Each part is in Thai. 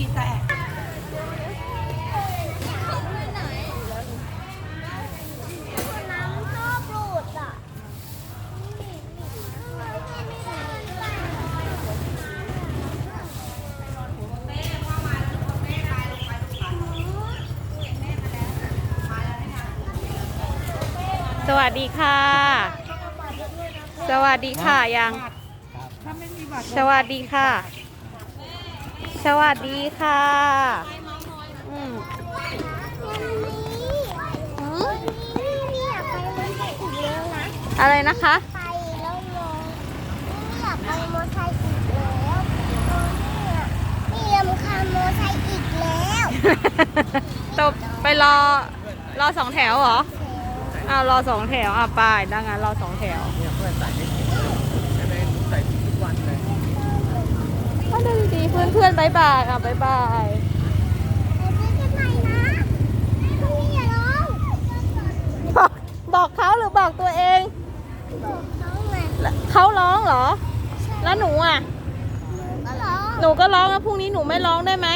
ีแตกสวัสดีค่ะ สวัสดีค่ะยังสวัสดีค่ะ สวัสดีค่ะอืมวันนี้นี่อยากไปมอเตอร์ไซค์อีกแล้วนะอะไรนะคะ ไปแล้วมองนี่อยากไปมอเตอร์ไซค์อีกแล้วนี่นี่รำคาญมอเตอร์ไซค์อีกแล้วตบไปรอรอสองแถวเหรออ้าวรอสองแถวอะไปดังนั้นรอสองแถว เนี่ยเพื่อนใส่ไม่ผิดใช่ไหมใส่ผิดทุกวันเลย ก็ดูดี เพื่อนเพื่อนๆบายบายอะบายบายไปซื้อกันใหม่นะพรุ่งนี้อย่าร้องบอกบอกเขาหรือบอกตัวเองบอกเขาไงเขาร้องเหรอ แล้วหนูอะก็ร้องหนูก็ร้องแล้วพรุ่งนี้หนูไม่ร้องได้ไหม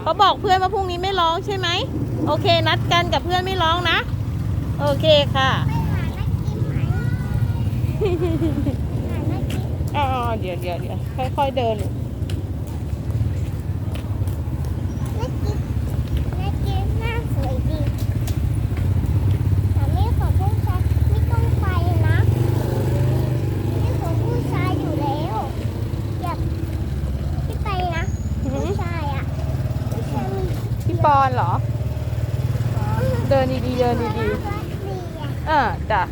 เขาบอกเพื่อนว่าพรุ่งนี้ไม่ร้องใช่ไหม โอเค นัดกันกับเพื่อนไม่ร้องนะ โอเคค่ะไปหานักกินไหมหานักกินอ๋อเดี๋ยวเดี๋ยวเดี๋ยวค่อยๆเดินลูก อนเหรอ เดินดีๆเดินดีๆเออจ้ะ